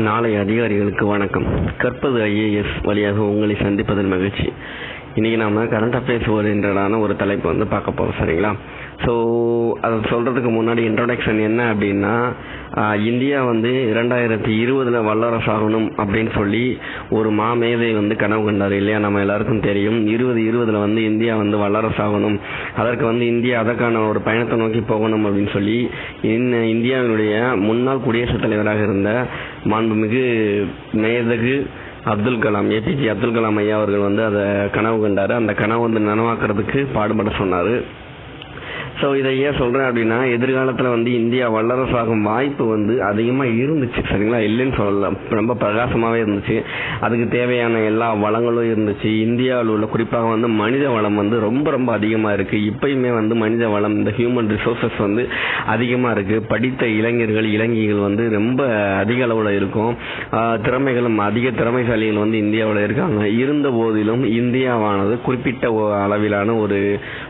நாளை அதிகாரிகளுக்கு வணக்கம். கற்பது ஐஏஎஸ் வழியாக உங்களை சந்திப்பதில் மகிழ்ச்சி. இன்னைக்கு நாம கரண்ட் அஃபேர்ஸ் ஓரியன்டான ஒரு தலைப்பு வந்து பார்க்க போறோம் சரிங்களா? ஸோ அதை சொல்கிறதுக்கு முன்னாடி இன்ட்ரொடக்ஷன் என்ன அப்படின்னா இந்தியா வந்து இரண்டாயிரத்தி இருபதில் வல்லரசு ஆகணும் அப்படின்னு சொல்லி ஒரு மாமேதை வந்து கனவு கண்டார் இல்லையா? நம்ம எல்லாருக்கும் தெரியும். இருபது இருபதில் வந்து இந்தியா வந்து வல்லரசு ஆகணும். அதற்கு வந்து இந்தியா அதற்கான ஒரு பயணத்தை நோக்கி போகணும் அப்படின்னு சொல்லி இந்த இந்தியாவினுடைய முன்னாள் குடியரசுத் தலைவராக இருந்த மாண்புமிகு மேதகு அப்துல் கலாம் ஏபிஜே அப்துல் கலாம் ஐயா அவர்கள் வந்து அதை கனவு கண்டாரு. அந்த கனவு வந்து நனவாக்குறதுக்கு பாடுபட சொன்னாரு. ஸோ இதை ஏன் சொல்றேன் அப்படின்னா எதிர்காலத்தில் வந்து இந்தியா வல்லரசாகும் வாய்ப்பு வந்து அதிகமாக இருந்துச்சு. சரிங்களா? இல்லைன்னு சொல்லலாம் ரொம்ப பிரகாசமாகவே இருந்துச்சு. அதுக்கு தேவையான எல்லா வளங்களும் இருந்துச்சு. இந்தியாவில் உள்ள குறிப்பாக வந்து மனித வளம் வந்து ரொம்ப ரொம்ப அதிகமாக இருக்கு. இப்பயுமே வந்து மனித வளம் இந்த ஹியூமன் ரிசோர்சஸ் வந்து அதிகமாக இருக்கு. படித்த இளைஞர்கள் இளைஞர்கள் வந்து ரொம்ப அதிக அளவில் இருக்கும். திறமைகளும் அதிக திறமைசாலிகள் வந்து இந்தியாவில் இருக்காங்க. இருந்த போதிலும் இந்தியாவானது குறிப்பிட்ட அளவிலான ஒரு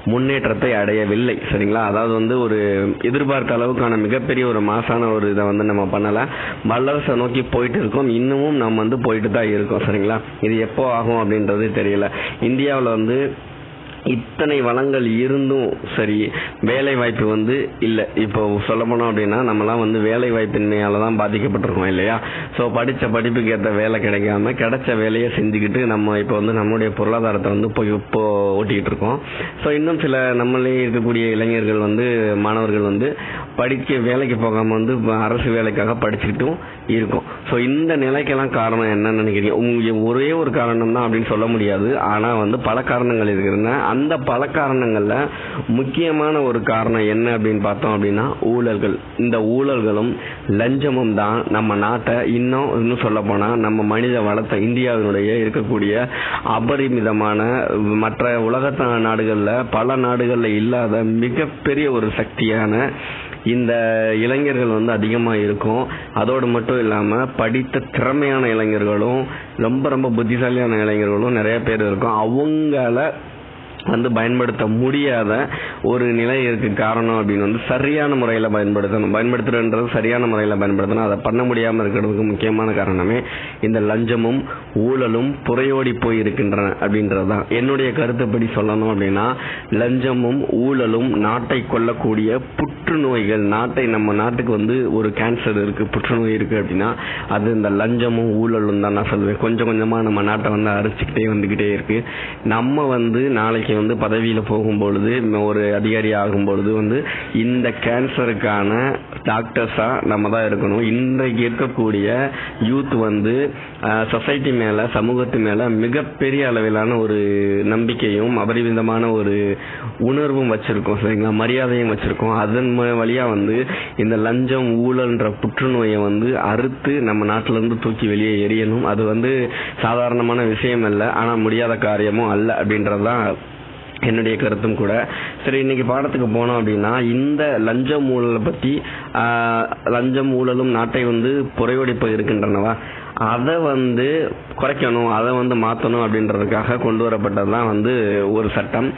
முன்னேற்றத்தை அடையவில்லை. சரிங்களா? அதாவது வந்து ஒரு எதிர்பார்த்த அளவுக்கான மிகப்பெரிய ஒரு மாசான ஒரு இதை வந்து நம்ம பண்ணல. வல்லரசை நோக்கி போயிட்டு இருக்கோம். இன்னமும் நம்ம வந்து போயிட்டு தான் இருக்கோம். சரிங்களா? இது எப்போ ஆகும் அப்படின்றது தெரியல. இந்தியாவில் வந்து இத்தனை வளங்கள் இருந்தும் சரி வேலை வாய்ப்பு வந்து இல்லை. இப்போ சொல்ல போனோம் அப்படின்னா நம்மலாம் வந்து வேலை வாய்ப்பின்மையால தான் பாதிக்கப்பட்டிருக்கோம் இல்லையா? ஸோ படித்த படிப்புக்கு ஏற்ற வேலை கிடைக்காம கிடைச்ச வேலையை செஞ்சுக்கிட்டு நம்ம இப்போ வந்து நம்மளுடைய பொருளாதாரத்தை வந்து போய் இப்போ ஓட்டிக்கிட்டு இருக்கோம். ஸோ இன்னும் சில நம்மளே இருக்கக்கூடிய இளைஞர்கள் வந்து மாணவர்கள் வந்து படிக்க வேலைக்கு போகாமல் வந்து அரசு வேலைக்காக படிச்சுக்கிட்டும் இருக்கும். ஸோ இந்த நிலைக்கெல்லாம் காரணம் என்னன்னு நினைக்கிறீங்க? உங்க ஒரே ஒரு காரணம் தான் அப்படின்னு சொல்ல முடியாது. ஆனால் வந்து பல காரணங்கள் இருக்குதுன்னா அந்த பல காரணங்களில் முக்கியமான ஒரு காரணம் என்ன அப்படின்னு பார்த்தோம் அப்படின்னா ஊழல்கள். இந்த ஊழல்களும் லஞ்சமும் தான் நம்ம நாட்டை இன்னும் இன்னும் சொல்ல போனால் நம்ம மனித வளத்தை இந்தியாவினுடைய இருக்கக்கூடிய அபரிமிதமான மற்ற உலக நாடுகளில் பல நாடுகளில் இல்லாத மிகப்பெரிய ஒரு சக்தியான இந்த இளைஞர்கள் வந்து அதிகமா இருக்கும். அதோடு மட்டும் இல்லாம படித்த திறமையான இளைஞர்களும் ரொம்ப ரொம்ப புத்திசாலியான இளைஞர்களும் நிறைய பேர் இருக்கும். அவங்கள வந்து பயன்படுத்த முடியாத ஒரு நிலை இருக்கு காரணம் அப்படின்னு வந்து சரியான முறையில் பயன்படுத்தணும். பயன்படுத்துறன்றது சரியான முறையில் பயன்படுத்தணும். அதை பண்ண முடியாமல் இருக்கிறதுக்கு முக்கியமான காரணமே இந்த லஞ்சமும் ஊழலும் புறையோடி போய் இருக்கின்றன அப்படின்றது தான் என்னுடைய கருத்துப்படி சொல்லணும் அப்படின்னா லஞ்சமும் ஊழலும் நாட்டை கொல்லக்கூடிய புற்றுநோய்கள் நாட்டை நம்ம நாட்டுக்கு வந்து ஒரு கேன்சர் இருக்கு புற்றுநோய் இருக்கு அப்படின்னா அது இந்த லஞ்சமும் ஊழலும் தான் நான் சொல்லுவேன் கொஞ்சம் கொஞ்சமா நம்ம நாட்டை வந்து அரைச்சிக்கிட்டே வந்துக்கிட்டே இருக்கு. நம்ம வந்து நாளைக்கு வந்து பதவியில் போகும் பொழுது ஒரு அதிகாரி ஆகும் பொழுது வந்து இந்த கேன்சருக்கான டாக்டர்ஸா நம்ம தான் இருக்கணும். இன்றைக்கு இருக்கக்கூடிய யூத் வந்து சொசைட்டி மேல சமூகத்து மேல மிகப்பெரிய அளவிலான ஒரு நம்பிக்கையும் அபரிவிதமான ஒரு உணர்வும் வச்சிருக்கோம் சரிங்களா? மரியாதையும் வச்சிருக்கோம். அதன் வழியாக வழியா வந்து இந்த லஞ்சம் ஊழல்ன்ற புற்றுநோயை வந்து அறுத்து நம்ம நாட்டில இருந்து தூக்கி வெளியே எரியணும் அது வந்து சாதாரணமான விஷயம் இல்லை ஆனா முடியாத காரியமும் அல்ல அப்படின்றதுதான் என்னுடைய கருத்தும் கூட. சரி இன்னைக்கு பாடத்துக்கு போனோம் அப்படின்னா இந்த லஞ்சம் ஊழலை பத்தி லஞ்சம் ஊழலும் நாட்டை வந்து புறையோடிப்பு இருக்கின்றனவா? அதை வந்து குறைக்கணும் அதை வந்து மாற்றணும் அப்படின்றதுக்காக கொண்டு வரப்பட்டதுதான் வந்து ஒரு சட்டம்.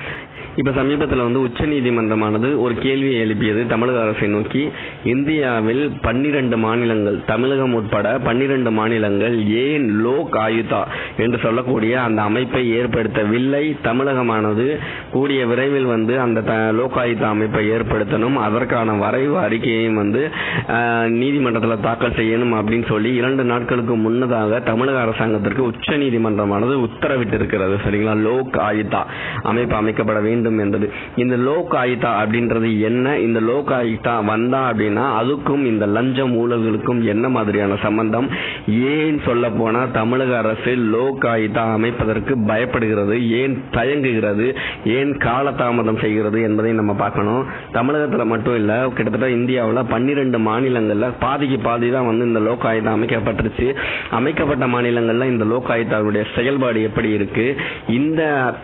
இப்ப சமீபத்தில் வந்து உச்ச நீதிமன்றமானது ஒரு கேள்வியை எழுப்பியது தமிழக அரசை நோக்கி இந்தியாவில் பன்னிரண்டு மாநிலங்கள் தமிழகம் உட்பட பன்னிரண்டு மாநிலங்கள் ஏன் லோக் ஆயுதா என்று சொல்லக்கூடிய அந்த அமைப்பை ஏற்படுத்தவில்லை. தமிழகமானது கூடிய விரைவில் வந்து அந்த த- லோக் ஆயுதா அமைப்பை ஏற்படுத்தணும். அதற்கான வரைவு அறிக்கையையும் வந்து ஆஹ், நீதிமன்றத்தில் தாக்கல் செய்யணும் அப்படின்னு சொல்லி இரண்டு நாட்களுக்கு முன்னதாக தமிழக அரசாங்கத்திற்கு உச்ச நீதிமன்றமானது உத்தரவிட்டிருக்கிறது. சரிங்களா? லோக் ஆயுதா அமைப்பு அமைக்கப்பட வேண்டும். என்பது. இந்த லோக் ஆயுதா அப்படின்றது என்ன? இந்த லோக் ஆயுதா வந்தா அப்படின்னா அதுக்கும் இந்த லஞ்சம் ஊழல்களுக்கும் என்ன மாதிரியான சம்பந்தம்? ஏன் சொல்ல போனா தமிழக அரசு லோக் ஆயுதா அமைப்பதற்கு பயப்படுகிறது ஏன் தயங்குகிறது ஏன் காலதாமதம் செய்கிறது என்பதை நம்ம பார்க்கணும். தமிழகத்துல மட்டும் இல்ல கிட்டத்தட்ட இந்தியாவில் பன்னிரண்டு மாநிலங்கள்ல பாதிக்கு பாதி தான் வந்து இந்த லோக் ஆயுதா அமைக்கப்பட்டுருச்சு. அமைக்கப்பட்ட மாநிலங்கள்ல இந்த லோக் ஆயுதாவுடைய செயல்பாடு எப்படி இருக்கு? இந்த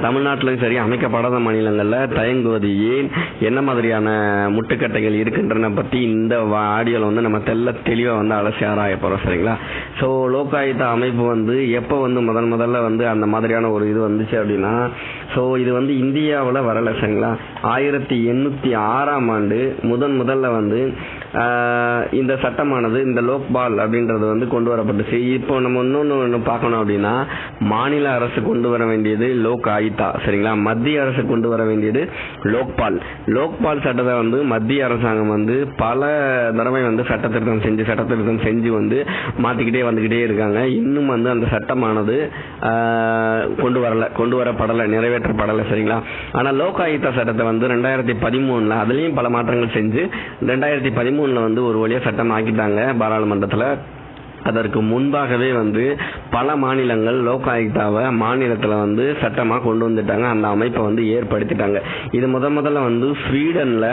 தமிழ்நாட்டிலும் சரி அமைக்கப்படாத மாநிலங்களில் தயங்குவது ஏன்? என்ன மாதிரியான முட்டுக்கட்டைகள் இருக்கின்றன பற்றி இந்த ஆடியோவில் வந்து நம்ம தெல்ல தெளிவாக வந்து அலசி ஆராய போகிறோம் சரிங்களா? ஸோ லோக்காயுத்த அமைப்பு வந்து எப்போ வந்து முதன் முதல்ல வந்து அந்த மாதிரியான ஒரு இது வந்துச்சு அப்படின்னா ஸோ இது வந்து இந்தியாவில் வரலை சரிங்களா? ஆயிரத்தி எண்ணூற்றி ஆறாம் ஆண்டு முதன் முதல்ல வந்து இந்த சட்டமானது இந்த லோக்பால் அப்படின்றது வந்து கொண்டு வரப்பட்டுச்சு. இப்போ நம்ம இன்னொன்று ஒன்று பார்க்கணும் அப்படின்னா மாநில அரசு கொண்டு வர வேண்டியது லோக் ஆயுதா சரிங்களா? மத்திய அரசு கொண்டு வர வேண்டியது லோக்பால். லோக்பால் சட்டத்தை வந்து மத்திய அரசாங்கம் வந்து பல தடவை வந்து சட்ட திருத்தம் செஞ்சு சட்ட திருத்தம் செஞ்சு வந்து மாத்திக்கிட்டே வந்துகிட்டே இருக்காங்க. இன்னும் வந்து அந்த சட்டமானது கொண்டு வரல கொண்டு வரப்படலை நிறைவேற்றப்படலை சரிங்களா? ஆனால் லோக் சட்டத்தை வந்து ரெண்டாயிரத்தி பதிமூணுல அதுலயும் பல மாற்றங்கள் செஞ்சு ரெண்டாயிரத்தி பதிமூணுல வந்து ஒரு வழியா சட்டம் ஆக்கிட்டாங்க பாராளுமன்றத்துல. அதற்கு முன்பாகவே வந்து பல மாநிலங்கள் லோக் ஆயுக்தாவை மாநிலத்தில் வந்து சட்டமாக கொண்டு வந்துட்டாங்க. அந்த அமைப்பை வந்து ஏற்படுத்திட்டாங்க. இது முத முதல்ல வந்து ஸ்வீடனில்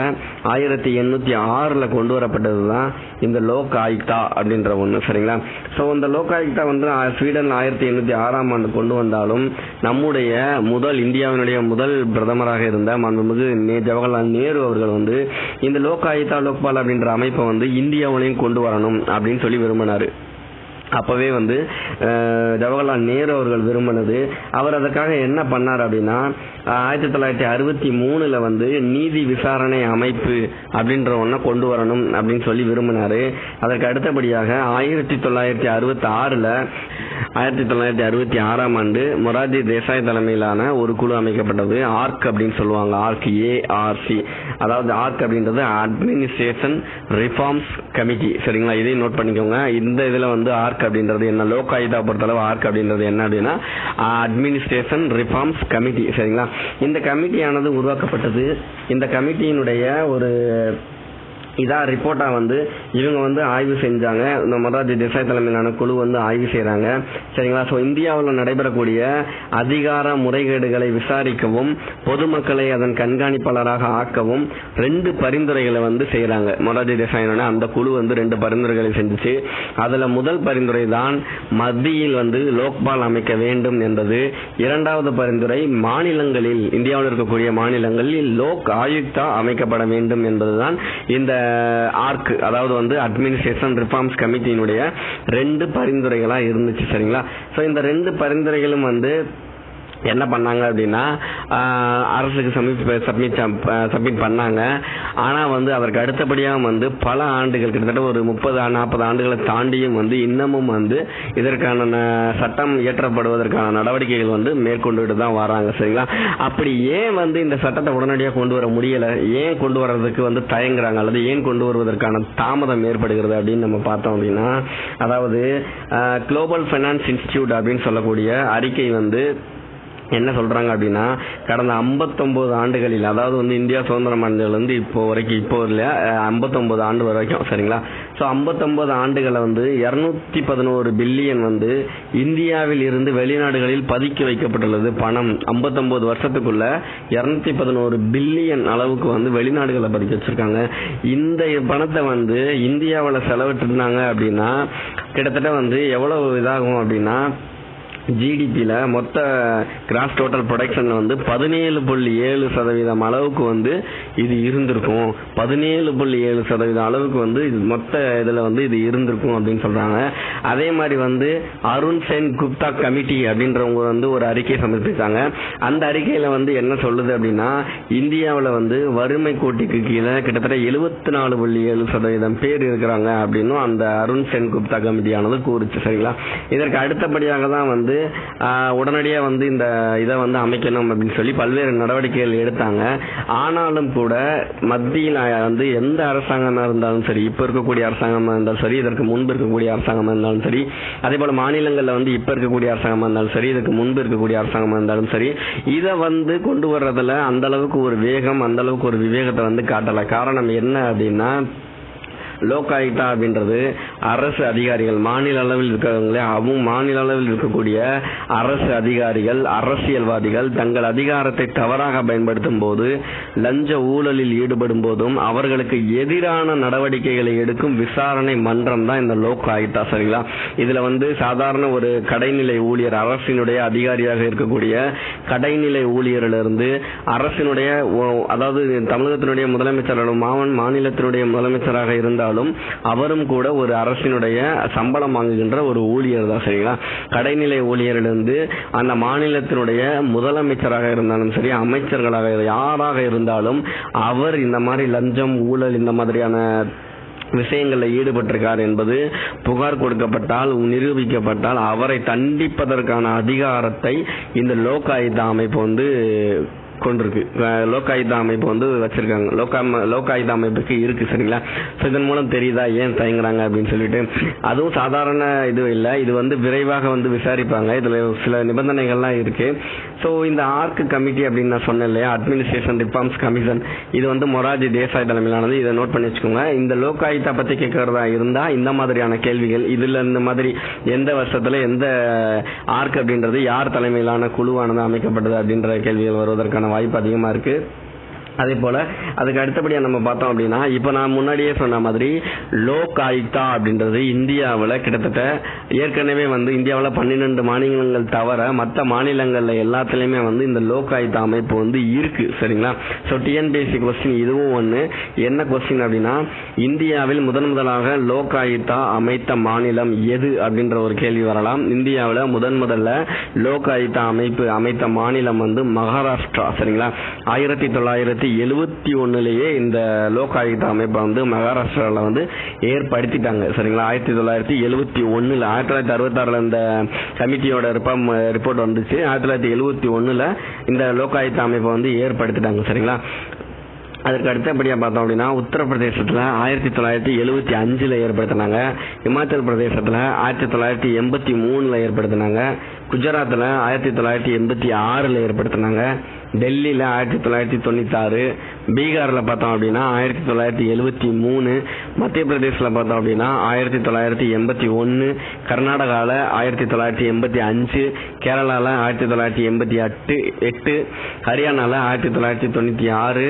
ஆயிரத்தி எண்ணூற்றி ஆறில் கொண்டு வரப்பட்டது தான் இந்த லோக் ஆயுக்தா அப்படின்ற ஒன்று சரிங்களா? ஸோ இந்த லோக் ஆயுக்தா வந்து ஸ்வீடன் ஆயிரத்தி எண்ணூற்றி ஆறாம் ஆண்டு கொண்டு வந்தாலும் நம்முடைய முதல் இந்தியாவினுடைய முதல் பிரதமராக இருந்த மாண்புமிகு நே ஜவஹர்லால் நேரு அவர்கள் வந்து இந்த லோக் ஆயுக்தா லோக்பால் அப்படின்ற அமைப்பை வந்து இந்தியாவிலையும் கொண்டு வரணும் அப்படின்னு சொல்லி விரும்பினார். அப்பவே வந்து ஜவஹர்லால் நேரு அவர்கள் விரும்பினது. அவர் அதற்காக என்ன பண்ணார் அப்படின்னா ஆயிரத்தி தொள்ளாயிரத்தி அறுபத்தி மூணுல வந்து நீதி விசாரணை அமைப்பு அப்படின்ற ஒன்றை கொண்டு வரணும் அப்படின்னு சொல்லி விரும்பினாரு. அதற்கு அடுத்தபடியாக ஆயிரத்தி தொள்ளாயிரத்தி அறுபத்தி ஆறுல ஆயிரத்தி தொள்ளாயிரத்தி அறுபத்தி ஆறாம் ஆண்டு மொராஜி தேசாய் தலைமையிலான ஒரு குழு அமைக்கப்பட்டது. ஆர்க் அப்படின்னு சொல்லுவாங்க. ஆர்க் ஏஆர்சி அதாவது ஆர்க் அப்படின்றது அட்மினிஸ்ட்ரேஷன் ரிஃபார்ம்ஸ் கமிட்டி சரிங்களா? இதையும் நோட் பண்ணிக்கோங்க. இந்த இதில் வந்து ஆர்க் அப்படின்றது என்ன? லோக் ஆயுதா பொறுத்தளவு ஆர்க் அப்படின்றது என்ன அப்படின்னா அட்மினிஸ்ட்ரேஷன் ரிஃபார்ம்ஸ் கமிட்டி சரிங்களா? இந்த கமிட்டியானது உருவாக்கப்பட்டது. இந்த கமிட்டியினுடைய ஒரு இதான் ரிப்போர்ட்டாக வந்து இவங்க வந்து ஆய்வு செஞ்சாங்க. இந்த மொரார்ஜி தேசாய் தலைமையிலான குழு வந்து ஆய்வு செய்கிறாங்க சரிங்களா? ஸோ இந்தியாவில் நடைபெறக்கூடிய அதிகார முறைகேடுகளை விசாரிக்கவும் பொதுமக்களை அதன் கண்காணிப்பாளராக ஆக்கவும் ரெண்டு பரிந்துரைகளை வந்து செய்கிறாங்க மொராஜி தேசாயினோட அந்த குழு வந்து ரெண்டு பரிந்துரைகளை செஞ்சுச்சு. அதில் முதல் பரிந்துரை தான் மத்தியில் வந்து லோக்பால் அமைக்க வேண்டும் என்பது. இரண்டாவது பரிந்துரை மாநிலங்களில் இந்தியாவில் இருக்கக்கூடிய மாநிலங்களில் லோக் ஆயுக்தா அமைக்கப்பட வேண்டும் என்பதுதான் இந்த ஆர்க் அதாவது வந்து அட்மினிஸ்ட்ரேஷன் ரிஃபார்ம்ஸ் கமிட்டியினுடைய ரெண்டு பரிந்துரைகளா இருந்துச்சு சரிங்களா? ஸோ இந்த ரெண்டு பரிந்துரைகளும் வந்து என்ன பண்ணாங்க அப்படின்னா அரசுக்கு சப்மிட் சப்மிட் சப்மிட் பண்ணாங்க. ஆனால் வந்து அதற்கு அடுத்தபடியாக வந்து பல ஆண்டுகள் கிட்டத்தட்ட ஒரு முப்பது நாற்பது ஆண்டுகளை தாண்டியும் வந்து இன்னமும் வந்து இதற்கான சட்டம் இயற்றப்படுவதற்கான நடவடிக்கைகள் வந்து மேற்கொண்டுட்டு தான் வராங்க சரிங்களா? அப்படி ஏன் வந்து இந்த சட்டத்தை உடனடியாக கொண்டு வர முடியல? ஏன் கொண்டு வர்றதுக்கு வந்து தயங்குறாங்க? அல்லது ஏன் கொண்டு வருவதற்கான தாமதம் ஏற்படுகிறது அப்படின்னு நம்ம பார்த்தோம் அப்படின்னா அதாவது குளோபல் ஃபைனான்ஸ் இன்ஸ்டியூட் அப்படின்னு சொல்லக்கூடிய அறிக்கை வந்து என்ன சொல்றாங்க அப்படின்னா கடந்த 59 ஆண்டுகளில் அதாவது வந்து இந்தியா சுதந்திரம் அடைந்ததுல இருந்து இப்போ வரைக்கும் இப்போ இல்லையா? ஐம்பத்தொன்பது ஆண்டு வரைக்கும் சரிங்களா? ஸோ 59 ஆண்டுகளை வந்து 211 பதினோரு பில்லியன் வந்து இந்தியாவில் இருந்து வெளிநாடுகளில் பதுக்கி வைக்கப்பட்டுள்ளது பணம். 59 வருஷத்துக்குள்ள 211 பதினோரு பில்லியன் அளவுக்கு வந்து வெளிநாடுகளை பதுக்கி வச்சிருக்காங்க. இந்த பணத்தை வந்து இந்தியாவில் செலவிட்டிருந்தாங்க அப்படின்னா கிட்டத்தட்ட வந்து எவ்வளவு இதாகும் அப்படின்னா ஜிடிபியில் மொத்த கிராஸ் டோட்டல் ப்ரொடக்ஷன் வந்து பதினேழு புள்ளி ஏழு சதவீதம் அளவுக்கு வந்து இது இருந்திருக்கும். பதினேழு புள்ளி ஏழு சதவீதம் அளவுக்கு வந்து இது மொத்த இதில் வந்து இது இருந்திருக்கும் அப்படின்னு சொல்கிறாங்க அதே மாதிரி வந்து அருண் சென் குப்தா கமிட்டி அப்படின்றவங்க வந்து ஒரு அறிக்கை சமர்ப்பித்தாங்க அந்த அறிக்கையில் வந்து என்ன சொல்லுது அப்படின்னா இந்தியாவில் வந்து வறுமை கோட்டிக்கு கீழே கிட்டத்தட்ட எழுபத்தி நாலு புள்ளி ஏழு சதவீதம் பேர் இருக்கிறாங்க அப்படின்னும் அந்த அருண் சென் குப்தா கமிட்டியானது கூறுச்சு சரிங்களா? இதற்கு அடுத்தபடியாக தான் வந்து வந்து உடனடியா வந்து இந்த இதை வந்து அமைக்கணும் அப்படின்னு சொல்லி பல்வேறு நடவடிக்கைகள் எடுத்தாங்க. ஆனாலும் கூட மத்தியில் வந்து எந்த அரசாங்கமா இருந்தாலும் சரி இப்ப இருக்கக்கூடிய அரசாங்கமா இருந்தாலும் சரி இதற்கு முன்பு இருக்கக்கூடிய அரசாங்கமா இருந்தாலும் சரி அதே போல மாநிலங்களில் வந்து இப்போ இருக்கக்கூடிய அரசாங்கமா இருந்தாலும் சரி இதுக்கு முன்பு இருக்கக்கூடிய அரசாங்கமாக இருந்தாலும் சரி இதை வந்து கொண்டு வர்றதுல அந்த அளவுக்கு ஒரு வேகம் அந்த அளவுக்கு ஒரு விவேகத்தை வந்து காட்டலை. காரணம் என்ன அப்படின்னா லோகாயுக்தா அப்படின்றது அரசு அதிகாரிகள். மாநில அளவில் இருக்கிறவங்களே அவங்க மாநில அளவில் இருக்கக்கூடிய அரசு அதிகாரிகள் அரசியல்வாதிகள் தங்கள் அதிகாரத்தை தவறாக பயன்படுத்தும் போது லஞ்ச ஊழலில் ஈடுபடும் போதும் அவர்களுக்கு எதிரான நடவடிக்கைகளை எடுக்கும் விசாரணை மன்றம் தான் இந்த லோக் ஆயுக்தா சரிங்களா? இதுல வந்து சாதாரண ஒரு கடைநிலை ஊழியர் அரசினுடைய அதிகாரியாக இருக்கக்கூடிய கடைநிலை ஊழியரிலிருந்து அரசினுடைய அதாவது தமிழகத்தினுடைய முதலமைச்சர் மாவன் மாநிலத்தினுடைய முதலமைச்சராக இருந்தாலும் அவரும் கூட ஒரு அரசினுடைய சம்பளம் வாங்குகின்ற ஒரு ஊழியர் தான் சரிங்களா? கடைநிலை ஊழியரிலிருந்து அந்த மாநிலத்தினுடைய முதலமைச்சராக இருந்தாலும் சரி அமைச்சர்களாக யாராக இருந்தாலும் அவர் இந்த மாதிரி லஞ்சம் ஊழல் இந்த மாதிரியான விஷயங்களில் ஈடுபட்டிருக்கார் என்பது புகார் கொடுக்கப்பட்டால் நிரூபிக்கப்பட்டால் அவரை தண்டிப்பதற்கான அதிகாரத்தை இந்த லோகாயுத அமைப்பு வந்து கொண்டிருக்கு. லோகாயுத அமைப்பு வந்து வச்சிருக்காங்க. லோகா லோகாயுத அமைப்புக்கு இருக்கு சரிங்களா? ஸோ இதன் மூலம் தெரியுதா ஏன் தயங்குறாங்க அப்படின்னு சொல்லிட்டு அதுவும் சாதாரண இது இல்லை. இது வந்து விரைவாக வந்து விசாரிப்பாங்க. இதுல சில நிபந்தனைகள்லாம் இருக்கு. ஸோ இந்த ஆர்க் கமிட்டி அப்படின்னு நான் சொன்னேன் இல்லையா? அட்மினிஸ்ட்ரேஷன் ரிஃபார்ம்ஸ் கமிஷன் இது வந்து மொராஜி தேசாய் தலைமையிலானது. இதை நோட் பண்ணி வச்சுக்கோங்க. இந்த லோகாயுத்தா பத்தி கேட்கறதா இருந்தா இந்த மாதிரியான கேள்விகள் இதுல இந்த மாதிரி எந்த வருஷத்துல எந்த ஆர்க் அப்படின்றது யார் தலைமையிலான குழுவானது அமைக்கப்பட்டது அப்படின்ற கேள்விகள் வருவதற்கான வாய்ப்பு அதிகமா இருக்கு அதே போல அதுக்கு அடுத்தபடியா நம்ம பார்த்தோம் அப்படின்னா இப்போ நான் முன்னாடியே சொன்ன மாதிரி லோக் ஆயுக்தா அப்படின்றது இந்தியாவில் கிட்டத்தட்ட ஏற்கனவே வந்து இந்தியாவில் பன்னிரெண்டு மாநிலங்கள் தவிர மற்ற மாநிலங்கள்ல எல்லாத்துலேயுமே வந்து இந்த லோக் ஆயுக்தா அமைப்பு வந்து இருக்கு சரிங்களா? ஸோ டிஎன்பிஎஸ்சி கொஸ்டின் இதுவும் ஒன்று என்ன கொஸ்டின் அப்படின்னா இந்தியாவில் முதன் முதலாக லோக் ஆயுக்தா அமைத்த மாநிலம் எது அப்படின்ற ஒரு கேள்வி வரலாம். இந்தியாவில் முதன் முதல்ல லோக் ஆயுக்தா அமைப்பு அமைத்த மாநிலம் வந்து மகாராஷ்டிரா சரிங்களா? ஆயிரத்தி தொள்ளாயிரத்தி எழுபத்தி ஒன்னுலயே இந்த லோக் ஆயுக்தா அமைப்பை வந்து மகாராஷ்டிராவில் வந்து ஏற்படுத்திட்டாங்க. சரிங்களா? ஆயிரத்தி தொள்ளாயிரத்தி எழுபத்தி ஒன்னுல ஆயிரத்தி தொள்ளாயிரத்தி அறுபத்தாறுல இந்த கமிட்டியோட ரிப்பம் ரிப்போர்ட் வந்துச்சு. ஆயிரத்தி தொள்ளாயிரத்தி எழுபத்தி ஒன்னுல இந்த லோக் ஆயுக்தா அமைப்பை வந்து ஏற்படுத்திட்டாங்க. சரிங்களா? அதற்கு அடுத்தபடியாக பார்த்தோம் அப்படின்னா உத்தரப்பிரதேசத்தில் ஆயிரத்தி தொள்ளாயிரத்தி எழுபத்தி அஞ்சில் ஏற்படுத்தினாங்க. இமாச்சல் பிரதேசத்தில் ஆயிரத்தி தொள்ளாயிரத்தி எண்பத்தி மூணுல ஏற்படுத்தினாங்க. குஜராத்தில் ஆயிரத்தி தொள்ளாயிரத்தி எண்பத்தி ஆறில் ஏற்படுத்தினாங்க. டெல்லியில் ஆயிரத்தி தொள்ளாயிரத்தி தொண்ணூத்தாறு ஆறு பார்த்தோம் அப்படின்னா ஆயிரத்தி தொள்ளாயிரத்தி எழுபத்தி மூணு மத்திய பிரதேசில் பார்த்தோம் அப்படின்னா ஆயிரத்தி தொள்ளாயிரத்தி எண்பத்தி ஒன்று கர்நாடகாவில் ஆயிரத்தி தொள்ளாயிரத்தி எண்பத்தி அஞ்சு கேரளாவில் ஆயிரத்தி தொள்ளாயிரத்தி எண்பத்தி எட்டு எட்டு ஹரியானாவில் ஆயிரத்தி தொள்ளாயிரத்தி தொண்ணூற்றி ஆறு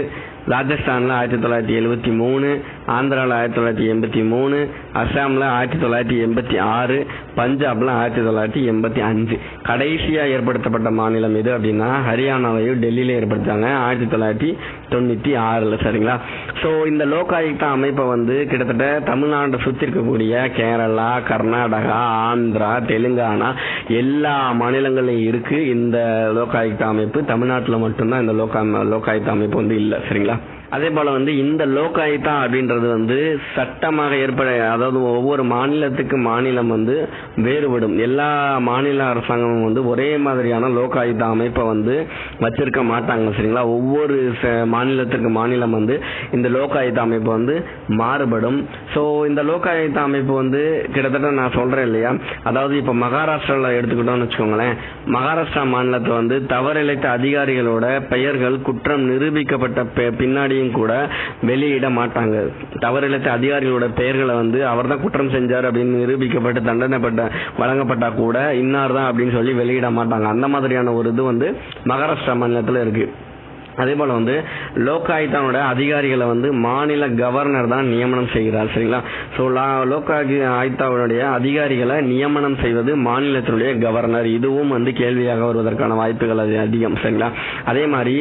ராஜஸ்தானில் ஆயிரத்தி தொள்ளாயிரத்தி எழுபத்தி மூணு ஆந்திராவில் ஆயிரத்தி தொள்ளாயிரத்தி எண்பத்தி மூணு அஸ்ஸாமில் ஆயிரத்தி தொள்ளாயிரத்தி எண்பத்தி ஆறு பஞ்சாப்ல ஆயிரத்தி தொள்ளாயிரத்தி எண்பத்தி அஞ்சு. கடைசியாக ஏற்படுத்தப்பட்ட மாநிலம் எது அப்படின்னா ஹரியானாவையும் டெல்லியில ஏற்படுத்தாங்க ஆயிரத்தி தொள்ளாயிரத்தி தொண்ணூற்றி ஆறில் சரிங்களா? ஸோ இந்த லோகாயுக்தா அமைப்பை வந்து கிட்டத்தட்ட தமிழ்நாட்டை சுற்றி இருக்கக்கூடிய கேரளா கர்நாடகா ஆந்திரா தெலுங்கானா எல்லா மாநிலங்களையும் இருக்கு இந்த லோகாயுக்தா அமைப்பு. தமிழ்நாட்டில் மட்டும்தான் இந்த லோகா லோகாயுக்தா அமைப்பு வந்து இல்லை சரிங்களா? அதே போல வந்து இந்த லோகாயுதா அப்படின்றது வந்து சட்டமாக ஏற்பட அதாவது ஒவ்வொரு மாநிலத்துக்கு மாநிலம் வந்து வேறுபடும். எல்லா மாநில அரசாங்கமும் வந்து ஒரே மாதிரியான லோகாயுக்தா அமைப்பை வந்து வச்சிருக்க மாட்டாங்க சரிங்களா? ஒவ்வொரு ச- மாநிலத்துக்கு மாநிலம் வந்து இந்த லோகாயுக்தா அமைப்பு வந்து மாறுபடும். ஸோ இந்த லோகாயுக்தா அமைப்பு வந்து கிட்டத்தட்ட நான் சொல்றேன் இல்லையா? அதாவது இப்போ மகாராஷ்டிராவில் எடுத்துக்கிட்டோம்னு வச்சுக்கோங்களேன். மகாராஷ்டிரா மாநிலத்தை வந்து தவறிழைத்த அதிகாரிகளோட பெயர்கள் குற்றம் நிரூபிக்கப்பட்ட பின்னாடி பின்னாடியும் கூட வெளியிட மாட்டாங்க. தவறிழைத்த அதிகாரிகளோட பெயர்களை வந்து அவர்தான் குற்றம் செஞ்சார் அப்படின்னு நிரூபிக்கப்பட்டு தண்டனைப்பட்ட வழங்கப்பட்டா கூட இன்னார் தான் அப்படின்னு சொல்லி வெளியிட மாட்டாங்க. அந்த மாதிரியான ஒரு இது வந்து மகாராஷ்டிரா மாநிலத்தில் இருக்கு. அதே போல வந்து லோகாயுக்தானோட அதிகாரிகளை வந்து மாநில கவர்னர் தான் நியமனம் செய்கிறார் சரிங்களா? ஸோ லோகா ஆயுக்தாவுடைய அதிகாரிகளை நியமனம் செய்வது மாநிலத்தினுடைய கவர்னர் இதுவும் வந்து கேள்வியாக வருவதற்கான வாய்ப்புகள் அது அதிகம் சரிங்களா? அதே மாதிரி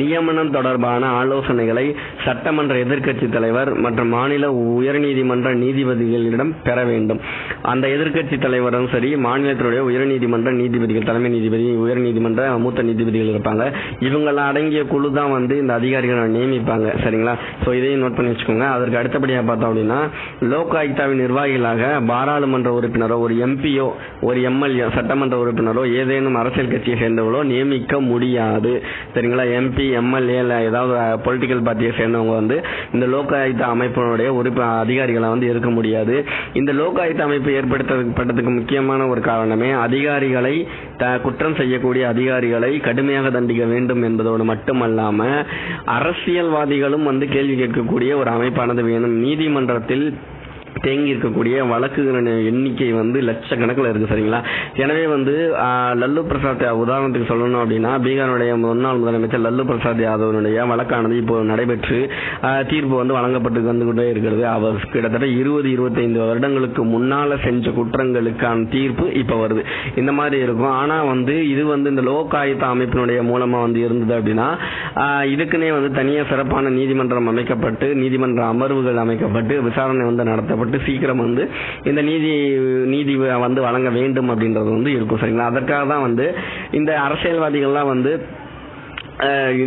நியமனம் தொடர்பான ஆலோசனைகளை சட்டமன்ற எதிர்க்கட்சி தலைவர் மற்றும் மாநில உயர்நீதிமன்ற நீதிபதிகளிடம் பெற வேண்டும். அந்த எதிர்க்கட்சி தலைவரும் சரி மாநிலத்தினுடைய உயர்நீதிமன்ற நீதிபதிகள் தலைமை நீதிபதி உயர்நீதிமன்ற மூத்த நீதிபதிகள் இருப்பாங்க. இவங்கள அடங்கிய குழு தான் வந்து இந்த அதிகாரிகளை நியமிப்பாங்க. சரிங்களா? ஸோ இதையும் நோட் பண்ணி வச்சுக்கோங்க. அதற்கு அடுத்தபடியாக பார்த்தோம் அப்படின்னா லோக் ஆயுக்தாவின் நிர்வாகிகளாக பாராளுமன்ற உறுப்பினரோ ஒரு எம்பியோ ஒரு எம்எல்ஏ சட்டமன்ற உறுப்பினரோ ஏதேனும் அரசியல் கட்சியை சேர்ந்தவங்களோ நியமிக்க முடியாது. சரிங்களா? எம்பி எம்எல்ஏ இல்லை ஏதாவது பொலிட்டிக்கல் பார்ட்டியை சேர்ந்தவங்க வந்து இந்த லோக் ஆயுக்தா அமைப்பினுடைய உறுப்பு அதிகாரிகளை வந்து இருக்க முடியாது. இந்த லோக் அமைப்பு ஏற்படுத்தப்பட்டதுக்கு முக்கியமான ஒரு காரணமே அதிகாரிகளை குற்றம் செய்யக்கூடிய அதிகாரிகளை கடுமையாக தண்டிக்க வேண்டும் என்பதோடு மட்டுமல்ல இல்லாம அரசியல்வாதிகளும் வந்து கேள்வி கேட்கக்கூடிய ஒரு அமைப்பானது வேணும். நீதிமன்றத்தில் தேங்கி இருக்கக்கூடிய வழக்குகளின் எண்ணிக்கை வந்து லட்சக்கணக்கில் இருக்கு சரிங்களா? எனவே வந்து லல்லு பிரசாத் உதாரணத்துக்கு சொல்லணும் அப்படின்னா பீகாருடைய முன்னாள் முதலமைச்சர் லல்லு பிரசாத் யாதவனுடைய வழக்கானது இப்போ நடைபெற்று தீர்ப்பு வந்து வழங்கப்பட்டு வந்து கொண்டே இருக்கிறது. அவர் கிட்டத்தட்ட இருபது இருபத்தைந்து வருடங்களுக்கு முன்னால செஞ்ச குற்றங்களுக்கான தீர்ப்பு இப்போ வருது. இந்த மாதிரி இருக்கும். ஆனா வந்து இது வந்து இந்த லோக் ஆயுத்த அமைப்பினுடைய மூலமா வந்து இருந்தது அப்படின்னா இதுக்குன்னே வந்து தனியார் சிறப்பான நீதிமன்றம் அமைக்கப்பட்டு நீதிமன்ற அமர்வுகள் அமைக்கப்பட்டு விசாரணை வந்து நடத்தப்பட்டு சீக்கிரம் வந்து இந்த நீதி நீதி வந்து வழங்க வேண்டும் அப்படின்றது வந்து இருக்கும் சரிங்களா? அதற்காக தான் வந்து இந்த அரசியல்வாதிகள்லாம் வந்து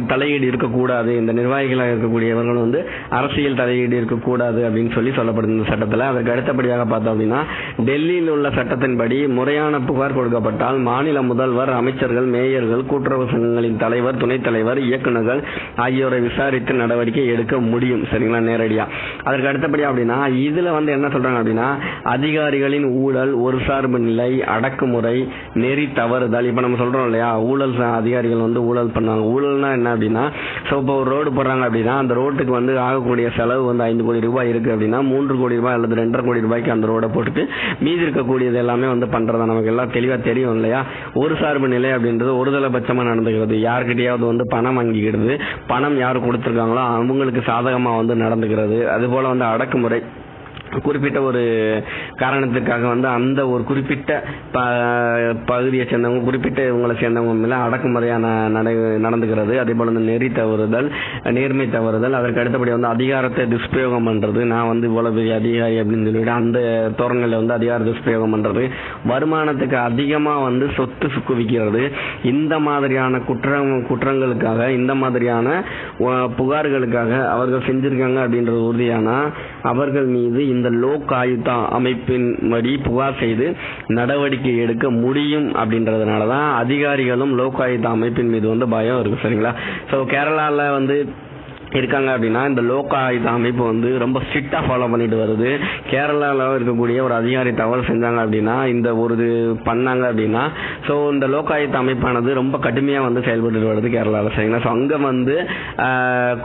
தலையீடு இருக்கக்கூடாது. இந்த நிர்வாகிகளாக இருக்கக்கூடியவர்கள் வந்து அரசியல் தலையீடு இருக்கக்கூடாது அப்படின்னு சொல்லி சொல்லப்படுது இந்த சட்டத்தில். அதற்கு அடுத்தபடியாக பார்த்தோம் அப்படின்னா டெல்லியில் உள்ள சட்டத்தின்படி முறையான புகார் கொடுக்கப்பட்டால் மாநில முதல்வர் அமைச்சர்கள் மேயர்கள் கூட்டுறவு சங்கங்களின் தலைவர் துணைத் தலைவர் இயக்குநர்கள் ஆகியோரை விசாரித்து நடவடிக்கை எடுக்க முடியும். சரிங்களா? நேரடியா. அதற்கு அடுத்தபடியாக அப்படின்னா இதுல வந்து என்ன சொல்றாங்க அப்படின்னா அதிகாரிகளின் ஊழல் ஒரு சார்பு நிலை அடக்குமுறை நெறி தவறுதல். இப்ப நம்ம சொல்றோம் இல்லையா? ஊழல் ச- அதிகாரிகள் வந்து ஊழல் பண்ணாங்க ஊழல்னா என்ன அப்படின்னா ஸோ இப்போ ஒரு ரோடு போடுறாங்க அப்படின்னா அந்த ரோட்டுக்கு வந்து ஆகக்கூடிய செலவு வந்து ஐந்து கோடி ரூபாய் இருக்கு அப்படின்னா மூன்று கோடி ரூபாய் அல்லது ரெண்டரை கோடி ரூபாய்க்கு அந்த ரோடை போட்டுட்டு மீதி இருக்கக்கூடியது எல்லாமே வந்து பண்றதா நமக்கு எல்லாம் தெளிவா தெரியும் இல்லையா? ஒரு சார்பு நிலை அப்படின்றது ஒருதலை பட்சமா நடந்துக்கிறது. யாருக்கிட்டையாவது வந்து பணம் வாங்கிக்கிறது பணம் யார் கொடுத்துருக்காங்களோ அவங்களுக்கு சாதகமா வந்து நடந்துக்கிறது. அது போல வந்து அடக்குமுறை. குறிப்பிட்ட ஒரு காரணத்துக்காக வந்து அந்த ஒரு குறிப்பிட்ட ப- பகுதியை சேர்ந்தவங்க குறிப்பிட்ட இவங்களை சேர்ந்தவங்க மேல அடக்குமுறையான நடை நடந்துக்கிறது அதே போல வந்து நெறி தவறுதல் நேர்மை தவறுதல் அதற்கு அடுத்தபடி வந்து அதிகாரத்தை துஷ்பிரயோகம் பண்றது. நான் வந்து இவ்வளவு பெரிய அதிகாரி அப்படின்னு சொல்லிட்டு அந்த தோரங்களில் வந்து அதிகார துஷ்பிரயோகம் பண்றது. வருமானத்துக்கு அதிகமா வந்து சொத்து குவிக்கிறது இந்த மாதிரியான குற்றம் குற்றங்களுக்காக இந்த மாதிரியான புகார்களுக்காக அவர்கள் செஞ்சிருக்காங்க அப்படின்றது உறுதியானா அவர்கள் மீது இந்த லோக் ஆயுதா அமைப்பின் படி புகார் செய்து நடவடிக்கை எடுக்க முடியும் அப்படின்றதுனால தான் அதிகாரிகளும் லோக் ஆயுதா அமைப்பின் மீது வந்து பயம் இருக்கு சரிங்களா? ஸோ கேரளாவில் வந்து இருக்காங்க அப்படின்னா இந்த லோக் ஆயுத அமைப்பு வந்து ரொம்ப ஸ்ட்ரிக்டா ஃபாலோ பண்ணிட்டு வருது. கேரளாவில் இருக்கக்கூடிய ஒரு அதிகாரி தவறு செஞ்சாங்க அப்படின்னா இந்த ஒரு இது பண்ணாங்க அப்படின்னா ஸோ இந்த லோக் ஆயுத அமைப்பானது ரொம்ப கடுமையாக வந்து செயல்பட்டு வருது கேரளாவில். சரிங்களா ஸோ அங்கே வந்து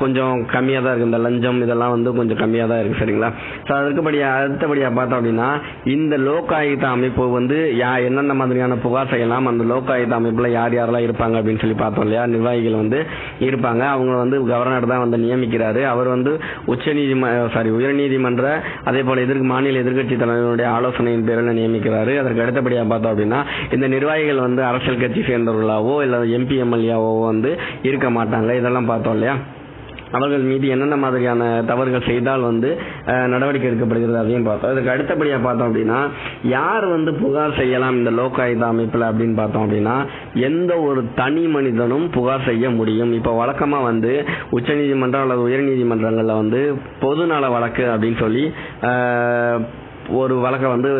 கொஞ்சம் கம்மியாக தான் இருக்கு. இந்த லஞ்சம் இதெல்லாம் வந்து கொஞ்சம் கம்மியாக தான் இருக்கு சரிங்களா? ஸோ அதுக்குபடியாக அடுத்தபடியாக பார்த்தோம் அப்படின்னா இந்த லோக் ஆயுத அமைப்பு வந்து யா என்னென்ன மாதிரியான புகார் செய்யலாம் அந்த லோக் ஆயுத யார் யாரெல்லாம் இருப்பாங்க அப்படின்னு சொல்லி பார்த்தோம் இல்லையா? நிர்வாகிகள் வந்து இருப்பாங்க. அவங்க வந்து கவர்னர் தான் வந்து நியமிக்கிறாரு. அவர் வந்து உச்ச நீதிம சாரி உயர்நீதிமன்ற அதே போல எதிர்க்கு மாநில எதிர்க்கட்சி தலைவருடைய ஆலோசனையின் பேரில் நியமிக்கிறாரு. அதற்கு அடுத்தபடியாக பார்த்தோம் அப்படின்னா இந்த நிர்வாகிகள் வந்து அரசியல் கட்சி சேர்ந்தவர்களாவோ இல்லை எம்பி எம்எல்ஏவோ வந்து இருக்க மாட்டாங்க. இதெல்லாம் பார்த்தோம் இல்லையா? அவர்கள் மீது என்னென்ன மாதிரியான தவறுகள் செய்தால் வந்து நடவடிக்கை எடுக்கப்படுகிறது அதையும் பார்த்தோம். இதுக்கு அடுத்தபடியாக பார்த்தோம் அப்படின்னா யார் வந்து புகார் செய்யலாம் இந்த லோக் ஆயுத அமைப்பில் அப்படின்னு பார்த்தோம் அப்படின்னா எந்த ஒரு தனி மனிதனும் புகார் செய்ய முடியும். இப்போ வழக்கமாக வந்து உச்சநீதிமன்றம் அல்லது உயர்நீதிமன்றங்களில் வந்து பொதுநல வழக்கு அப்படின்னு சொல்லி ஒரு வழக்கை வந்து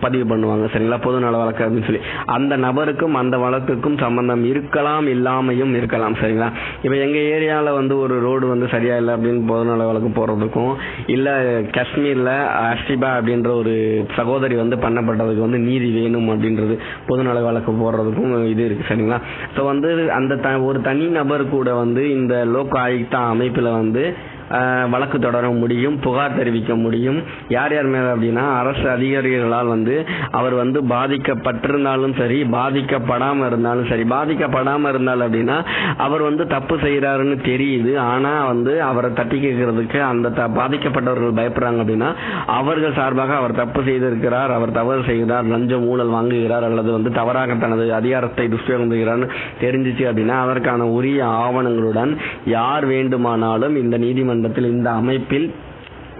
பதிவு பண்ணுவாங்க. சரிங்களா? பொதுநல வழக்கு அப்படின்னு சொல்லி. அந்த நபருக்கும் அந்த வழக்குக்கும் சம்பந்தம் இருக்கலாம் இல்லாமையும் இருக்கலாம். சரிங்களா? இப்போ எங்க ஏரியால வந்து ஒரு ரோடு வந்து சரியா இல்லை அப்படின்னு பொதுநல வழக்கு போறதுக்கும் இல்ல காஷ்மீர்ல அஷ்டிபா அப்படின்ற ஒரு சகோதரி வந்து பண்ணப்பட்டதுக்கு வந்து நீதி வேணும் அப்படின்றது பொதுநல வழக்கு போடுறதுக்கும் இது இருக்கு. சரிங்களா? ஸோ வந்து அந்த த- ஒரு தனி நபர் கூட வந்து இந்த லோக் ஆயுக்தா அமைப்புல வந்து வழக்கு தொடர முடியும் புகார் தெரிவிக்க முடியும். யார் யார் மேல அப்படின்னா அரசு அதிகாரிகளால் வந்து அவர் வந்து பாதிக்கப்பட்டிருந்தாலும் சரி பாதிக்கப்படாம இருந்தாலும் சரி பாதிக்கப்படாம இருந்தால் அப்படின்னா அவர் வந்து தப்பு செய்யறாருன்னு தெரியுது. ஆனா வந்து அவரை தட்டி கேட்கறதுக்கு அந்த த- பாதிக்கப்பட்டவர்கள் பயப்படுறாங்க அப்படின்னா அவர்கள் சார்பாக அவர் தப்பு செய்திருக்கிறார் அவர் தவறு செய்கிறார் லஞ்சம் ஊழல் வாங்குகிறார் அல்லது வந்து தவறாக தனது அதிகாரத்தை துஷ்பிரயோகம் தெரிஞ்சிச்சு அப்படின்னா அதற்கான உரிய ஆவணங்களுடன் யார் வேண்டுமானாலும் இந்த நீதிமன்றத்தில் இந்த அமைப்பில்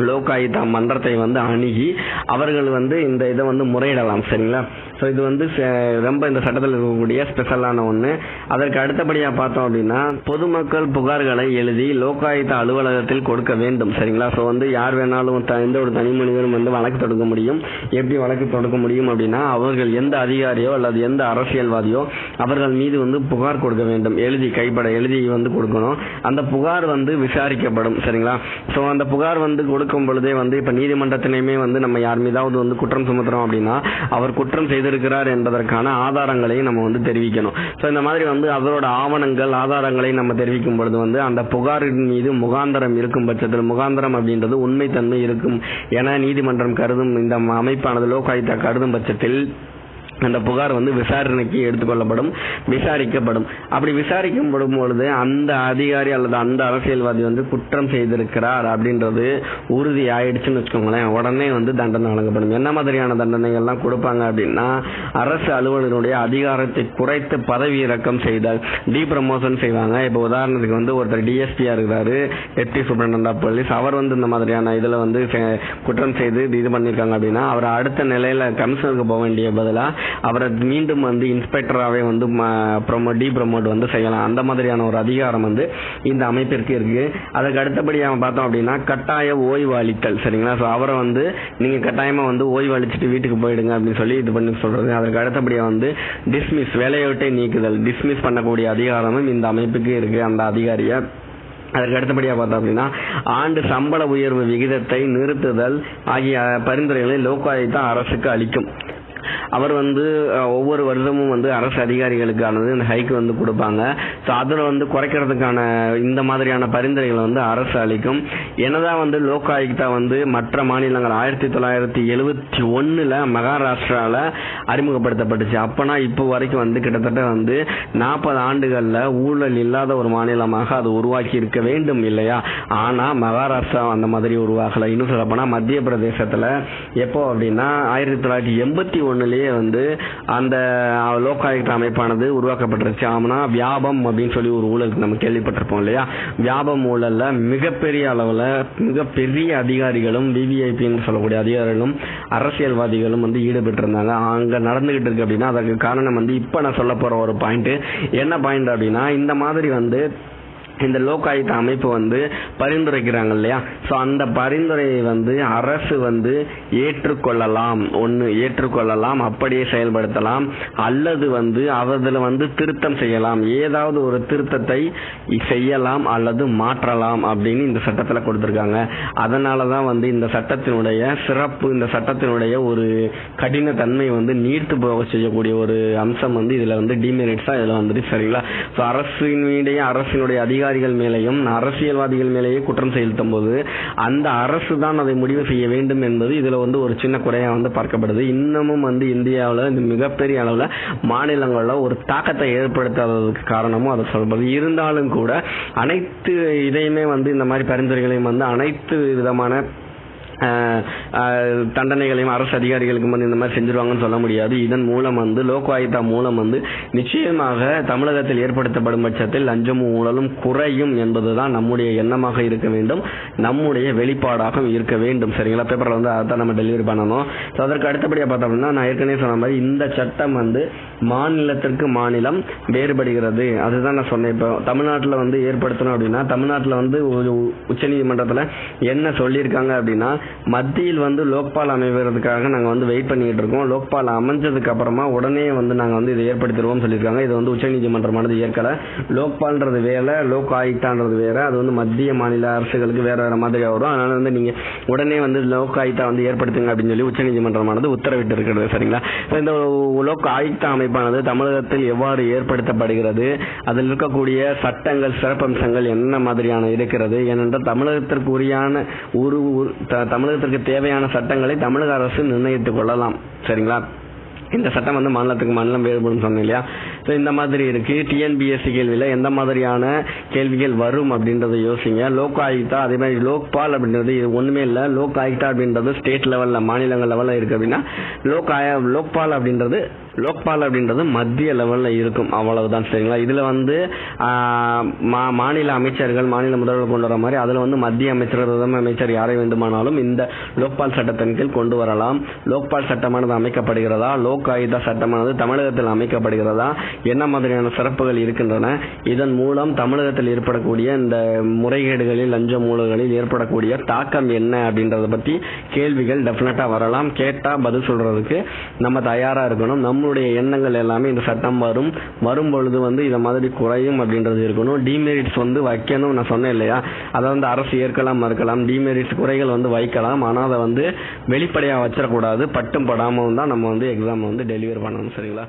லோகாயுதா மன்றத்தை வந்து அணுகி அவர்கள் வந்து இந்த இதை வந்து முறையிடலாம் சரிங்களா? ஸோ இது வந்து ச- ரொம்ப இந்த சட்டத்தில் இருக்கக்கூடிய ஸ்பெஷலான ஒன்று அதற்கு அடுத்தபடியாக பார்த்தோம் அப்படின்னா பொதுமக்கள் புகார்களை எழுதி லோக்காயுத்த அலுவலகத்தில் கொடுக்க வேண்டும். சரிங்களா? ஸோ வந்து யார் வேணாலும் த- எந்த ஒரு தனி மனிதனும் வந்து வழக்கு தொடுக்க முடியும். எப்படி வழக்கு தொடுக்க முடியும் அப்படின்னா அவர்கள் எந்த அதிகாரியோ அல்லது எந்த அரசியல்வாதியோ அவர்கள் மீது வந்து புகார் கொடுக்க வேண்டும். எழுதி கைப்பட எழுதி வந்து கொடுக்கணும். அந்த புகார் வந்து விசாரிக்கப்படும். சரிங்களா? ஸோ அந்த புகார் வந்து கொடுக்கும் பொழுதே வந்து இப்போ நீதிமன்றத்திலையுமே வந்து நம்ம யார் மீதாவது வந்து குற்றம் சுமத்துறோம் அப்படின்னா அவர் குற்றம் செய்து செய்திருக்கிறார் என்பதற்கான ஆதாரங்களையும் நம்ம வந்து தெரிவிக்கணும். ஸோ இந்த மாதிரி வந்து அவரோட ஆவணங்கள் ஆதாரங்களை நம்ம தெரிவிக்கும் பொழுது வந்து அந்த புகாரின் மீது முகாந்தரம் இருக்கும் பட்சத்தில் முகாந்தரம் அப்படின்றது உண்மைத்தன்மை இருக்கும் என நீதிமன்றம் கருதும் இந்த அமைப்பானது லோகாயுத்தா கருதும் பட்சத்தில் அந்த புகார் வந்து விசாரணைக்கு எடுத்துக்கொள்ளப்படும் விசாரிக்கப்படும். அப்படி விசாரிக்கப்படும் பொழுது அந்த அதிகாரி அல்லது அந்த அரசியல்வாதி வந்து குற்றம் செய்திருக்கிறார் அப்படின்றது உறுதி ஆயிடுச்சுன்னு வச்சுக்கோங்களேன். உடனே வந்து தண்டனை வழங்கப்படும். என்ன மாதிரியான தண்டனைகள்லாம் கொடுப்பாங்க அப்படின்னா அரசு அலுவலருடைய அதிகாரத்தை குறைத்து பதவி இறக்கம் செய்தால் டி ப்ரமோஷன் செய்வாங்க. இப்போ உதாரணத்துக்கு வந்து ஒருத்தர் டிஎஸ்பியா இருக்கிறாரு டெப்டி சூப்பரண்ட் போலீஸ் அவர் வந்து இந்த மாதிரியான இதுல வந்து குற்றம் செய்து இது பண்ணிருக்காங்க அப்படின்னா அவர் அடுத்த நிலையில கமிஷனருக்கு போக வேண்டிய பதிலாக அவரை மீண்டும் வந்து இன்ஸ்பெக்டராகவே வந்து ப்ரொமோ டி ப்ரொமோட் வந்து செய்யலாம். அந்த மாதிரியான ஒரு அதிகாரம் வந்து இந்த அமைப்பிற்கு இருக்கு. அதுக்கு அடுத்தபடியாக பார்த்தோம் அப்படின்னா கட்டாய ஓய்வு அளித்தல் சரிங்களா? ஸோ அவரை வந்து நீங்க கட்டாயமாக வந்து ஓய்வு அளிச்சுட்டு வீட்டுக்கு போயிடுங்க அப்படின்னு சொல்லி இது பண்ணி சொல்றது. அதற்கு அடுத்தபடியாக வந்து டிஸ்மிஸ் வேலையோட்டை நீக்குதல் டிஸ்மிஸ் பண்ணக்கூடிய அதிகாரமும் இந்த அமைப்புக்கு இருக்கு அந்த அதிகாரியை. அதற்கு அடுத்தபடியாக பார்த்தோம் அப்படின்னா ஆண்டு சம்பள உயர்வு விகிதத்தை நிறுத்துதல் ஆகிய பரிந்துரைகளை லோகாயுக்தா அரசுக்கு அளிக்கும். அவர் வந்து ஒவ்வொரு வருடமும் வந்து அரசு அதிகாரிகளுக்கானது இந்த ஹைக் வந்து கொடுப்பாங்க. ஸோ அதில் வந்து குறைக்கிறதுக்கான இந்த மாதிரியான பரிந்துரைகளை வந்து அரசு அளிக்கும். என்னதான் வந்து லோக் ஆயுக்தா வந்து மற்ற மாநிலங்கள் ஆயிரத்தி தொள்ளாயிரத்தி எழுவத்தி ஒன்றில் மகாராஷ்டிராவில் அறிமுகப்படுத்தப்பட்டுச்சு. அப்போனா இப்போ வரைக்கும் வந்து கிட்டத்தட்ட வந்து நாற்பது ஆண்டுகளில் ஊழல் இல்லாத ஒரு மாநிலமாக அது உருவாக்கி இருக்க வேண்டும் இல்லையா? ஆனால் மகாராஷ்டிரா அந்த மாதிரி உருவாகலை. இன்னும் சொல்லப்போனால் மத்திய பிரதேசத்தில் எப்போ அப்படின்னா ஆயிரத்தி தொள்ளாயிரத்தி எண்பத்தி ஒன்று ஒன்னுலயே வந்து அந்த லோகாயுக்த அமைப்பானது உருவாக்கப்பட்டுருச்சு. ஆமானா வியாபம் அப்படின்னு சொல்லி ஒரு ஊழலுக்கு நம்ம கேள்விப்பட்டிருப்போம் இல்லையா? வியாபம் ஊழல்ல மிகப்பெரிய அளவில் மிகப்பெரிய அதிகாரிகளும் விவிஐபின்னு சொல்லக்கூடிய அதிகாரிகளும் அரசியல்வாதிகளும் வந்து ஈடுபட்டிருந்தாங்க. அங்க நடந்துகிட்டு இருக்கு அப்படின்னா அதற்கு காரணம் வந்து இப்ப நான் சொல்ல போற ஒரு பாயிண்ட் என்ன பாயிண்ட் அப்படின்னா இந்த மாதிரி வந்து இந்த லோகாயுத்த அமைப்பு வந்து பரிந்துரைக்கிறாங்க இல்லையா ஸோ அந்த பரிந்துரையை வந்து அரசு வந்து ஏற்றுக்கொள்ளலாம். ஒன்று ஏற்றுக்கொள்ளலாம் அப்படியே செயல்படுத்தலாம். அல்லது வந்து அதில் வந்து திருத்தம் செய்யலாம். ஏதாவது ஒரு திருத்தத்தை செய்யலாம் அல்லது மாற்றலாம் அப்படின்னு இந்த சட்டத்தில் கொடுத்துருக்காங்க. அதனால தான் வந்து இந்த சட்டத்தினுடைய சிறப்பு இந்த சட்டத்தினுடைய ஒரு கடின தன்மை வந்து நீர்த்து போக செய்யக்கூடிய ஒரு அம்சம் வந்து இதில் வந்து டிமெரிட்ஸாக இதில் வந்துட்டு சரிங்களா? ஸோ அரசினுடைய அரசினுடைய அதிகாரிகள் மேலேயும் அரசியல்வாதிகள் மேலேயே குற்றம் செலுத்தும் போது அந்த அரசு தான் அதை முடிவு செய்ய வேண்டும் என்பது இதில் வந்து ஒரு சின்ன குறையாக வந்து பார்க்கப்படுது. இன்னமும் வந்து இந்தியாவில் இந்த மிகப்பெரிய அளவில் மாநிலங்களில் ஒரு தாக்கத்தை ஏற்படுத்தாததுக்கு காரணமும் அதை சொல்வது இருந்தாலும் கூட அனைத்து இதையுமே வந்து இந்த மாதிரி பரிந்துரைகளையும் வந்து அனைத்து விதமான தண்டனைகளையும் அரசு அதிகாரிகளுக்கு வந்து இந்த மாதிரி செஞ்சிருவாங்கன்னு சொல்ல முடியாது. இதன் மூலம் வந்து லோக் ஆயுக்தா மூலம் வந்து நிச்சயமாக தமிழகத்தில் ஏற்படுத்தப்படும் பட்சத்தில் லஞ்சமும் ஊழலும் குறையும் என்பதுதான் நம்முடைய எண்ணமாக இருக்க வேண்டும். நம்முடைய வெளிப்பாடாக இருக்க வேண்டும். சரிங்களா? பேப்பரில் வந்து அதான் நம்ம டெலிவரி பண்ணணும். ஸோ அதற்கு அடுத்தபடியாக பார்த்தோம்னா நான் ஏற்கனவே சொன்ன மாதிரி இந்த சட்டம் வந்து மாநிலத்திற்கு மாநிலம் வேறுபடுகிறது. அதுதான் நான் சொன்னேன். இப்போ தமிழ்நாட்டில் வந்து ஏற்படுத்தணும் அப்படின்னா தமிழ்நாட்டில் வந்து ஒரு உச்சநீதிமன்றத்தில் என்ன சொல்லியிருக்காங்க அப்படின்னா மத்தியில் வந்து லோக்பால் அமைவதற்காக நாங்கள் வந்து வெயிட் பண்ணிட்டு இருக்கோம். லோக்பால் அமைஞ்சதுக்கு அப்புறமா உடனே வந்து நாங்கள் வந்து இதை ஏற்படுத்திடுவோம் சொல்லியிருக்காங்க. இது வந்து உச்சநீதிமன்றமானது ஏற்கல. லோக்பால்ன்றது வேற லோக் ஆயுக்தான்றது வேற. அது வந்து மத்திய மாநில அரசுகளுக்கு வேற வேற மாதிரியா வரும். அதனால வந்து நீங்க உடனே வந்து லோக் ஆயுக்தா வந்து ஏற்படுத்துங்க அப்படின்னு சொல்லி உச்சநீதிமன்றமானது உத்தரவிட்டு இருக்கிறது. சரிங்களா? இந்த லோக் ஆயுக்தா அமைப்பானது தமிழகத்தில் எவ்வாறு ஏற்படுத்தப்படுகிறது? அதில் இருக்கக்கூடிய சட்டங்கள் சிறப்பம்சங்கள் என்ன மாதிரியான இருக்கிறது? ஏனென்றால் தமிழகத்திற்கு உரியான ஒரு தமிழகத்திற்கு தேவையான சட்டங்களை தமிழக அரசு நிர்ணயித்துக் கொள்ளலாம். சரிங்களா? இந்த சட்டம் வந்து மாநிலத்துக்கு மாநிலம் வேறுபடும் சொன்னேன் இல்லையா? ஸோ இந்த மாதிரி இருக்கு. டிஎன்பிஎஸ்சி கேள்வியில் எந்த மாதிரியான கேள்விகள் வரும் அப்படின்றத யோசிங்க. லோக் ஆயுக்தா அதே மாதிரி லோக்பால் அப்படின்றது இது ஒன்றுமே இல்லை. லோக் ஆயுக்தா அப்படின்றது ஸ்டேட் லெவல்ல மாநிலங்கள் லெவல்ல இருக்கு அப்படின்னா லோக் ஆய லோக்பால் அப்படின்றது லோக்பால் அப்படின்றது மத்திய லெவலில் இருக்கும். அவ்வளவுதான் சரிங்களா? இதில் வந்து மா- மாநில அமைச்சர்கள் மாநில முதல்வர் கொண்டு வர மாதிரி அதில் வந்து மத்திய அமைச்சர் பிரதம அமைச்சர் யாரை வேண்டுமானாலும் இந்த லோக்பால் சட்டத்தின் கீழ் கொண்டு வரலாம். லோக்பால் சட்டமானது அமைக்கப்படுகிறதா? லோக் ஆயுதா சட்டமானது தமிழகத்தில் அமைக்கப்படுகிறதா? என்ன மாதிரியான சிறப்புகள் இருக்கின்றன? இதன் மூலம் தமிழகத்தில் ஏற்படக்கூடிய இந்த முறைகேடுகளில் லஞ்ச மூலங்களில் ஏற்படக்கூடிய தாக்கம் என்ன அப்படின்றத பற்றி கேள்விகள் டெஃபினட்டா வரலாம். கேட்டா பதில் சொல்றதுக்கு நம்ம தயாரா இருக்கணும். நம்மளுடைய எண்ணங்கள் எல்லாமே இந்த சட்டம் வரும். வரும் பொழுது வந்து இதை மாதிரி குறையும் அப்படின்றது இருக்கணும். டிமெரிட்ஸ் வந்து வைக்கணும். நான் சொன்னேன் இல்லையா? அதை வந்து அரசு ஏற்கலாம் மறுக்கலாம். டிமெரிட்ஸ் குறைகள் வந்து வைக்கலாம். ஆனால் அதை வந்து வெளிப்படையாக வச்சிடக்கூடாது. பட்டும் படாமல் தான் நம்ம வந்து எக்ஸாம் வந்து டெலிவர் பண்ணணும் சரிங்களா?